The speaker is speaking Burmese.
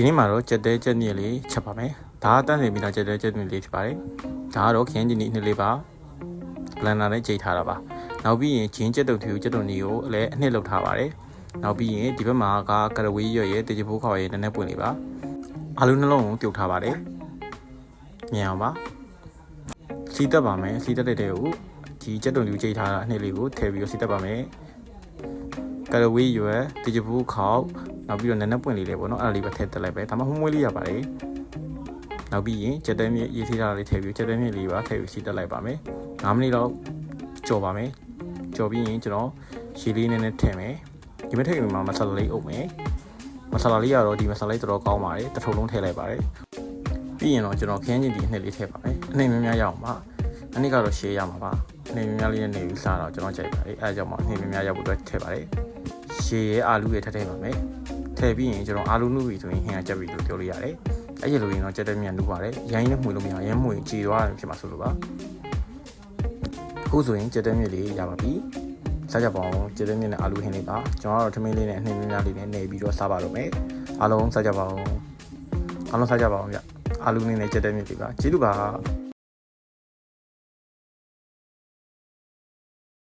ဒီနေ့မှာတော့ကြက်တဲကြက်မြစ်လေးချက်ပါမယ်ဒါကတန်းနေပြီးတော့ကြက်တဲကြက်မြစ်လေးဖြစ်ပါတယ်ဒါကတော့ခရမ်းကျင်ဒီနှစ်လေးပါဘလန်နာနဲ့ချိန်ထားတာပါနောက်ပြီးရင်ဂျင်းကြက်တုတ်ထူကြက်တုံကြီးကိုလည်းအနှစ်လောက်ထားပါတယ်နောက်ပြီးရင်ဒီဘက်မှာကကရဝေးရွက်ရဲ့တေချဖိုးခေါ်ရဲ့နည်းနည်းပွင့်လေးပါအာလူနှလုံးကိုပြုတ်ထားပါတယ်မြင်အောင်ပါစီးတက်ပါမယ်စီးတက်တဲ့တဲ့ကိုဒီကြက်တုံကြီးချိန်ထားတာအနှစ်လေးကိုထည့်ပြီးတော့စီးတက်ပါမယ်ကရဝေးရွက်တေချဖိုးခေါ် နောက်ပြီးတော့နည်းနည်းပွင့်လေးလေးပေါ့နော်အဲ့ဒါလေးပဲထည့်တက်လိုက်ပဲဒါမှမဟုတ်မွေးလေးရပါတယ်နောက်ပြီးရင်ချက်တဲမြစ်ရေးသေးတာလေးထည့်ပြီးချက်တဲမြစ်လေးပါထည့်ပြီးစီတက်လိုက်ပါမယ်9မိနစ်လောက်ကြော်ပါမယ်ကြော်ပြီးရင်ကျွန်တော်ရေလေးနည်းနည်းထည့်မယ်ဒီမဲ့ထည့်ရင်မှာမဆလာလေးအုပ်မယ်မဆလာလေးကတော့ဒီမဆလာလေးတော်တော်ကောင်းပါတယ်တစ်ထုံလုံးထည့်လိုက်ပါတယ်ပြီးရင်တော့ကျွန်တော်ခင်းချင်းဒီနှစ်လေးထည့်ပါမယ်အနေများများရအောင်ပါအနည်းကတော့ရှေးရမှာပါအနေများများလေးနဲ့နေပြီးစားတော့ကျွန်တော်ကြိုက်ပါတယ်အဲအကြောင်းမှအနေများများရဖို့အတွက်ထည့်ပါတယ်ရှေးရဲ့အာလူရဲ့ထည့်ထည့်ပါမယ် ထည့်ပြီးရင်ကျွန်တော်အာလူနုပြီဆိုရင်ဟင်းကကြက်ပြီလို့ပြောလို့ရတယ်။အဲ့ဒီလိုရင်တော့ကြက်တဲ့မြန်နုပါတယ်။ရိုင်းနဲ့မှွေလို့မရရိုင်းမှွေကြည်သွားတယ်ဖြစ်မှာဆိုလို့ပါ။အခုဆိုရင်ကြက်တဲ့မြစ်လေးရပါပြီ။စားကြပါအောင်ကြက်တဲ့မြစ်နဲ့အာလူဟင်းလေးပါ။ကျွန်တော်ကတော့ထမင်းလေးနဲ့အနှင်းများလေးနဲ့နေပြီးတော့စားပါတော့မယ်။အားလုံးစားကြပါအောင်။အားလုံးစားကြပါအောင်ဗျ။အာလူနဲ့ကြက်တဲ့မြစ်လေးပါ။ကျေးဇူးပါ။